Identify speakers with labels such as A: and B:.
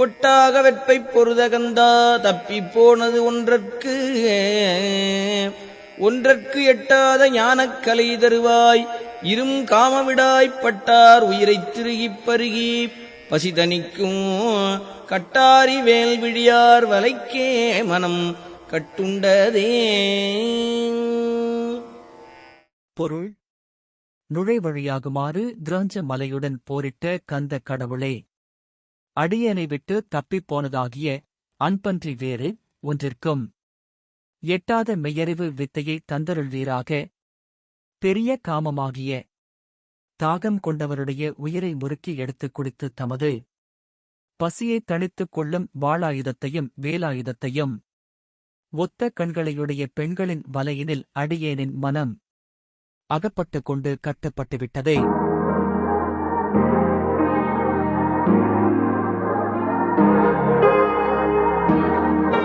A: பொட்டாக வெற்பை பொருதகந்தா தப்பிப் போனது ஒன்றற்கு. ஒன்றற்கு எட்டாத ஞானக் கலை தருவாய். இரும் காமவிடாய்ப் பட்டார் உயிரைத் திருகிப் பருகி. பசிதனிக்கும் கட்டாரி வேல் விழியார் வலைக்கே மனம் கட்டுண்டதே.
B: பொருள் நுழைவழியாகுமாறு திரஞ்ச மலையுடன் போரிட்ட கந்த கடவுளே. அடியனை விட்டு தப்பிப் போனதாகிய அன்பன்றி வேறு ஒன்றிற்கும். எட்டாத மெய்யறிவு வித்தையை தந்தருள்வீராக. பெரிய காமமாகிய தாகம் கொண்டவருடைய உயிரை முறுக்கி எடுத்துக் குடித்து தமது பசியைத் தணித்துக் கொள்ளும் வாளாயுதத்தையும் வேலாயுதத்தையும். ஒத்த கண்களையுடைய பெண்களின் வலையினில் அடியேனின் மனம் அகப்பட்டுக் கொண்டு கட்டப்பட்டுவிட்டதே.